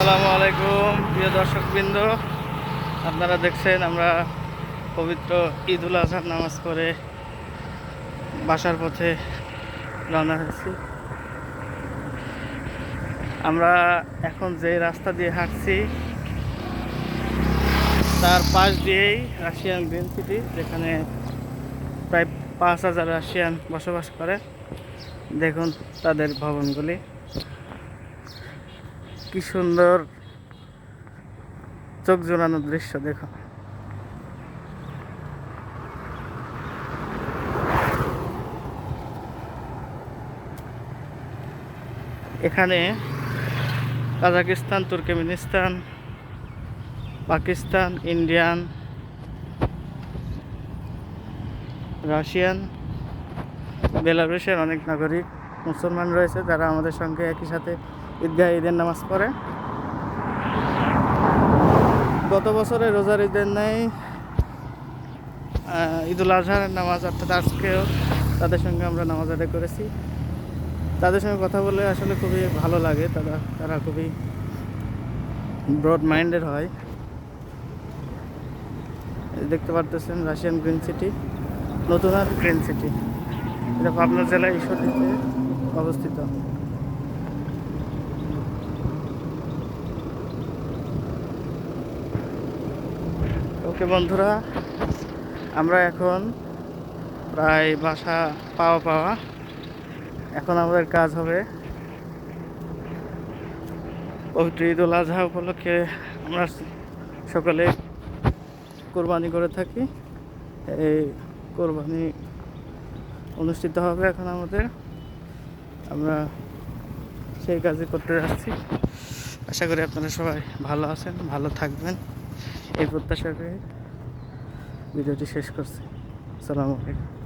আসসালামু আলাইকুম, প্রিয় দর্শকবৃন্দ। আপনারা দেখছেন আমরা পবিত্র ঈদ উল আজহার নামাজ পড়ে বাসার পথে রওনা হয়েছি। আমরা এখন যে রাস্তা দিয়ে হাঁটছি, তার পাশ দিয়েই রাশিয়ান গ্রিন সিটি, যেখানে প্রায় পাঁচ হাজার রাশিয়ান বসবাস করে। দেখুন তাদের ভবনগুলি। কি সুন্দর চোখ জোড়ানো দৃশ্য, দেখো। এখানে Kazakhstan, Turkmenistan, Pakistan, Indian, Russian, বেলারুশের অনেক নাগরিক, মুসলমান রয়েছে যারা আমাদের সঙ্গে একই সাথে ঈদগাহ ঈদের নামাজ পড়ে। গত বছরে রোজার ঈদের নেই ঈদুল আজহার নামাজ অর্থাৎ আজকেও তাদের সঙ্গে আমরা নামাজ আদায় করেছি। তাদের সঙ্গে কথা বলে আসলে খুবই ভালো লাগে, তারা তারা খুবই ব্রড মাইন্ডেড হয় দেখতে পারতেছেন রাশিয়ান গ্রিন সিটি, নতুন গ্রিন সিটি। এটা পাবনা জেলার ঈশ্বরদীতে অবস্থিত। ওকে বন্ধুরা, আমরা এখন প্রায় বাসা পাওয়া পাওয়া। এখন আমাদের কাজ হবে পবিত্র ঈদ উল আজহা উপলক্ষে আমরা সকালে কোরবানি করে থাকি। এই কোরবানি অনুষ্ঠিত হবে এখন আমাদের। আমরা সেই কাজই করতে যাচ্ছি। আশা করি আপনারা সবাই ভালো আছেন, ভালো থাকবেন। এই প্রত্যাশা করে ভিডিওটি শেষ করছি। আসসালামু আলাইকুম।